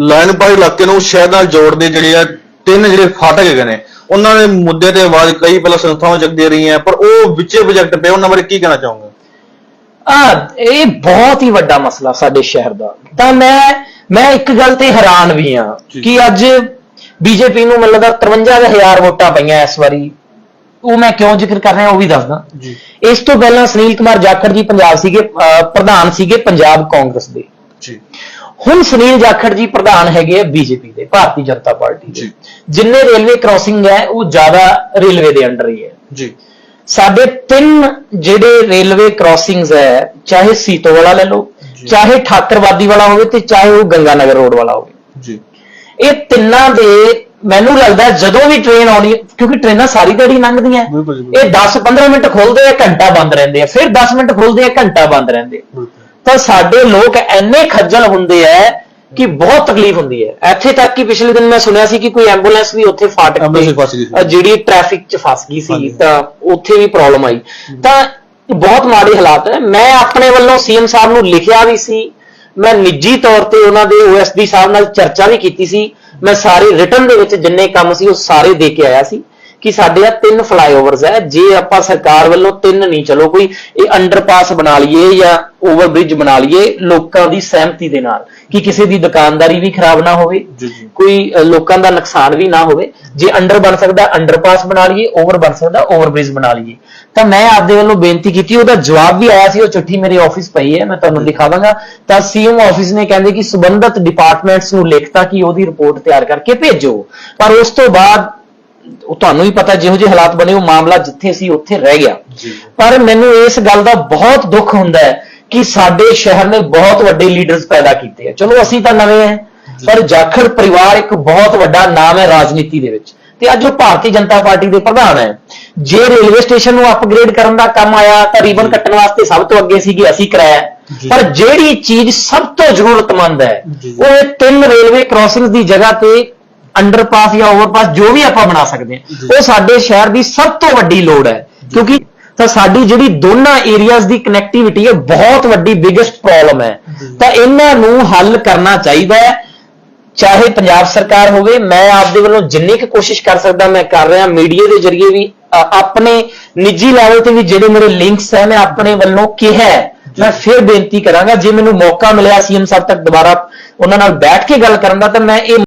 Line ਬਾਈ ਇਲਾਕੇ ਨੂੰ ਸ਼ਹਿਰ ਨਾਲ ਜੋੜਦੇ ਜਿਹੜੇ ਆ ਤਿੰਨ ਜਿਹੜੇ ਫਾਟਕ ਹੈਗੇ ਨੇ ਉਹਨਾਂ ਦੇ ਮੁੱਦੇ ਤੇ ਆਵਾਜ਼ ਕਈ ਪਹਿਲਾਂ ਸੰਸਥਾਵਾਂ ਚੱਕਦੀਆਂ ਰਹੀਆਂ ਪਰ ਉਹ ਵਿੱਚੇ ਪ੍ਰੋਜੈਕਟ ਪਏ ਉਹਨਾਂ ਬਾਰੇ ਕੀ ਕਹਿਣਾ ਚਾਹੋਗੇ? ਆ ਇਹ ਬਹੁਤ ਹੀ ਵੱਡਾ ਮਸਲਾ ਸਾਡੇ ਸ਼ਹਿਰ ਦਾ। ਤਾਂ ਮੈਂ ਮੈਂ ਇੱਕ ਗੱਲ ਤੇ ਹੈਰਾਨ ਵੀ ਆ। ਕਿ ਅੱਜ ਬੀਜੇਪੀ ਨੂੰ ਮੈਨੂੰ ਲੱਗਦਾ 53000 ਵੋਟਾਂ ਪਈਆਂ ਇਸ ਵਾਰੀ। ਉਹ ਮੈਂ ਕਿਉਂ ਜ਼ਿਕਰ ਕਰ ਰਿਹਾ ਉਹ ਵੀ ਦੱਸਦਾ। ਜੀ। ਇਸ ਤੋਂ ਪਹਿਲਾਂ ਸੁਨੀਲ ਕੁਮਾਰ ਜਾਖੜ ਜੀ ਪੰਜਾਬ ਸੀਗੇ ਪ੍ਰਧਾਨ ਸੀਗੇ ਪੰਜਾਬ ਕਾਂਗਰਸ ਦੇ। ਜੀ। ਹੁਣ ਸੁਨੀਲ ਜਾਖੜ ਜੀ ਪ੍ਰਧਾਨ ਹੈਗੇ ਆ ਬੀਜੇਪੀ ਦੇ ਭਾਰਤੀ ਜਨਤਾ ਪਾਰਟੀ ਦੇ। ਜਿੰਨੇ ਰੇਲਵੇ ਕ੍ਰਾਸਿੰਗ ਹੈ ਉਹ ਜ਼ਿਆਦਾ ਰੇਲਵੇ ਦੇ ਅੰਡਰ ਹੀ ਹੈ। ਜੀ। ਸਾਡੇ ਤਿੰਨ ਜਿਹੜੇ ਰੇਲਵੇ ਕ੍ਰਾਸਿੰਗਸ ਹੈ ਚਾਹੇ ਸੀਤੋ ਵਾਲਾ ਲੈ ਲਓ। ਚਾਹੇ ਠਾਕਰਵਾਦੀ ਵਾਲਾ ਹੋਵੇ ਤੇ ਚਾਹੇ ਉਹ ਗੰਗਾਨਗਰ ਰੋਡ ਵਾਲਾ ਹੋਵੇ। ਜੀ। ਇਹ ਤਿੰਨਾਂ ਦੇ ਮੈਨੂੰ ਲੱਗਦਾ ਜਦੋਂ ਵੀ ਟ੍ਰੇਨ ਆਉਣੀ ਕਿਉਂਕਿ ਟ੍ਰੇਨਾਂ ਸਾਰੀ ਦਿਹਾੜੀ ਲੰਘਦੀਆਂ। ਇਹ 10-15 ਮਿੰਟ ਖੁੱਲਦੇ ਆ ਘੰਟਾ ਬੰਦ ਰਹਿੰਦੇ ਆ। ਫਿਰ 10 ਮਿੰਟ ਖੁੱਲਦੇ ਆ ਘੰਟਾ ਬੰਦ ਰਹਿੰਦੇ ਆ। ਤਾਂ ਸਾਡੇ ਲੋਕ ਐਨੇ ਖੱਜਲ ਹੁੰਦੇ ਐ ਕਿ ਬਹੁਤ ਤਕਲੀਫ ਹੁੰਦੀ ਹੈ ਇੱਥੇ ਤੱਕ ਕਿ ਪਿਛਲੇ ਦਿਨ ਮੈਂ ਸੁਣਿਆ ਸੀ ਕਿ ਕੋਈ ਐਂਬੂਲੈਂਸ ਵੀ ਉੱਥੇ ਫਾਟਕ ਤੇ, ਜਿਹੜੀ ਟ੍ਰੈਫਿਕ 'ਚ ਫਸ ਗਈ ਸੀ। ਤਾਂ ਉੱਥੇ ਵੀ ਪ੍ਰੋਬਲਮ ਆਈ। ਤਾਂ ਬਹੁਤ ਮਾੜੇ ਹਾਲਾਤ ਹੈ ਮੈਂ ਆਪਣੇ ਵੱਲੋਂ ਸੀਐਮ ਸਾਹਿਬ ਨੂੰ ਲਿਖਿਆ ਵੀ ਸੀ। ਮੈਂ ਨਿੱਜੀ ਤੌਰ ਤੇ ਉਹਨਾਂ ਦੇ ਓਐਸਡੀ ਸਾਹਿਬ ਨਾਲ ਚਰਚਾ ਵੀ ਕੀਤੀ ਸੀ। ਮੈਂ ਸਾਰੇ ਰਿਟਰਨ ਦੇ ਵਿੱਚ ਜਿੰਨੇ ਕੰਮ ਸੀ ਉਹ ਸਾਰੇ ਦੇ ਕੇ ਆਇਆ ਸੀ। ਕਿ ਸਾਡੇ ਆ ਤਿੰਨ ਫਲਾਈਓਵਰਸ ਹੈ। ਜੇ ਆਪਾਂ ਸਰਕਾਰ ਵੱਲੋਂ ਤਿੰਨ ਨਹੀਂ ਚਲੋ ਕੋਈ ਇਹ ਅੰਡਰਪਾਸ ਬਣਾ ਲਈਏ ਜਾਂ ਓਵਰਬ੍ਰਿਜ ਬਣਾ ਲਈਏ ਲੋਕਾਂ ਦੀ ਸਹਿਮਤੀ ਦੇ ਨਾਲ ਕਿ ਕਿਸੇ ਦੀ ਦੁਕਾਨਦਾਰੀ ਵੀ ਖਰਾਬ ਨਾ ਹੋਵੇ ਕੋਈ ਲੋਕਾਂ ਦਾ ਨੁਕਸਾਨ ਵੀ ਨਾ ਹੋਵੇ। ਜੇ ਅੰਡਰ ਬਣ ਸਕਦਾ ਅੰਡਰਪਾਸ ਬਣਾ ਲਈਏ ਓਵਰ ਬਣ ਸਕਦਾ ਓਵਰਬ੍ਰਿਜ ਬਣਾ ਲਈਏ। ਤਾਂ ਮੈਂ ਆਪਦੇ ਵੱਲੋਂ ਬੇਨਤੀ ਕੀਤੀ ਉਹਦਾ ਜਵਾਬ ਵੀ ਆਇਆ ਸੀ ਉਹ ਚਿੱਠੀ ਮੇਰੇ ਆਫਿਸ ਪਈ ਹੈ ਮੈਂ ਤੁਹਾਨੂੰ ਦਿਖਾਵਾਂਗਾ। ਤਾਂ ਸੀਐਮ ਆਫਿਸ ਨੇ ਕਹਿੰਦੇ ਕਿ ਸੰਬੰਧਿਤ ਡਿਪਾਰਟਮੈਂਟਸ ਨੂੰ ਲਿਖਤਾ ਕਿ ਉਹਦੀ ਰਿਪੋਰਟ ਤਿਆਰ ਕਰਕੇ ਭੇਜੋ। ਪਰ ਉਸ ਤੋਂ ਬਾਅਦ ਉਹ ਤੁਹਾਨੂੰ ਵੀ ਪਤਾ ਜਿਹੋ ਜਿਹੇ ਹਾਲਾਤ ਬਣੇ ਉਹ ਮਾਮਲਾ ਜਿੱਥੇ ਸੀ ਉੱਥੇ ਰਹਿ ਗਿਆ। ਪਰ ਮੈਨੂੰ ਇਸ ਗੱਲ ਦਾ ਬਹੁਤ ਦੁੱਖ ਹੁੰਦਾ ਹੈ ਕਿ ਸਾਡੇ ਸ਼ਹਿਰ ਨੇ ਬਹੁਤ ਵੱਡੇ ਲੀਡਰਸ ਪੈਦਾ ਕੀਤੇ ਆ। ਚਲੋ ਅਸੀਂ ਤਾਂ ਨਵੇਂ ਆ ਪਰ ਜਾਖੜ ਪਰਿਵਾਰ ਇੱਕ ਬਹੁਤ ਵੱਡਾ ਨਾਮ ਹੈ ਰਾਜਨੀਤੀ ਦੇ ਵਿੱਚ। ਤੇ ਅੱਜ ਉਹ ਭਾਰਤੀ ਜਨਤਾ ਪਾਰਟੀ ਦੇ ਪ੍ਰਧਾਨ ਹੈ। ਜੇ ਰੇਲਵੇ ਸਟੇਸ਼ਨ ਨੂੰ ਅਪਗ੍ਰੇਡ ਕਰਨ ਦਾ ਕੰਮ ਆਇਆ ਤਾਂ ਰੀਬਨ ਕੱਟਣ ਵਾਸਤੇ ਸਭ ਤੋਂ ਅੱਗੇ ਸੀਗੀ ਅਸੀਂ ਕਰਾਇਆ। ਪਰ ਜਿਹੜੀ ਚੀਜ਼ ਸਭ ਤੋਂ ਜ਼ਰੂਰਤਮੰਦ ਹੈ। ਉਹ ਇਹ ਤਿੰਨ ਰੇਲਵੇ ਕ੍ਰਾਸਿੰਗਸ ਦੀ ਜਗ੍ਹਾ ਤੇ ਅੰਡਰਪਾਸ ਜਾਂ ਓਵਰਪਾਸ ਜੋ ਵੀ ਆਪਾਂ ਬਣਾ ਸਕਦੇ। ਹਾਂ ਉਹ ਸਾਡੇ ਸ਼ਹਿਰ ਦੀ ਸਭ ਤੋਂ ਵੱਡੀ ਲੋੜ ਹੈ ਕਿਉਂਕਿ ਤਾਂ ਸਾਡੀ ਜਿਹੜੀ ਦੋਨਾਂ ਏਰੀਆਜ਼ ਦੀ ਕਨੈਕਟੀਵਿਟੀ ਹੈ ਬਹੁਤ ਵੱਡੀ ਬਿਗੇਸਟ ਪ੍ਰੋਬਲਮ ਹੈ। ਤਾਂ ਇਹਨਾਂ ਨੂੰ ਹੱਲ ਕਰਨਾ ਚਾਹੀਦਾ ਹੈ ਚਾਹੇ ਪੰਜਾਬ ਸਰਕਾਰ ਹੋਵੇ ਮੈਂ ਆਪਦੇ ਵੱਲੋਂ ਜਿੰਨੀ ਕੁ ਕੋਸ਼ਿਸ਼ ਕਰ ਸਕਦਾ ਮੈਂ ਕਰ ਰਿਹਾ ਮੀਡੀਆ ਦੇ ਜ਼ਰੀਏ ਵੀ ਆਪਣੇ ਨਿੱਜੀ ਲੈਵਲ ਤੇ ਵੀ ਜਿਹੜੇ ਮੇਰੇ ਲਿੰਕਸ ਹੈ ਮੈਂ ਆਪਣੇ ਵੱਲੋਂ ਕਿਹਾ। ਮੈਂ ਫਿਰ ਬੇਨਤੀ ਕਰਾਂਗਾ ਜੇ ਮੈਨੂੰ ਮੌਕਾ ਮਿਲਿਆ ਸੀਐਮ ਸਾਹਿਬ ਤੱਕ ਦੁਬਾਰਾ ਉਹਨਾਂ ਨਾਲ ਬੈਠ ਕੇ ਗੱਲ ਕਰਨ ਦਾ ਤਾਂ ਮੈਂ ਇਹ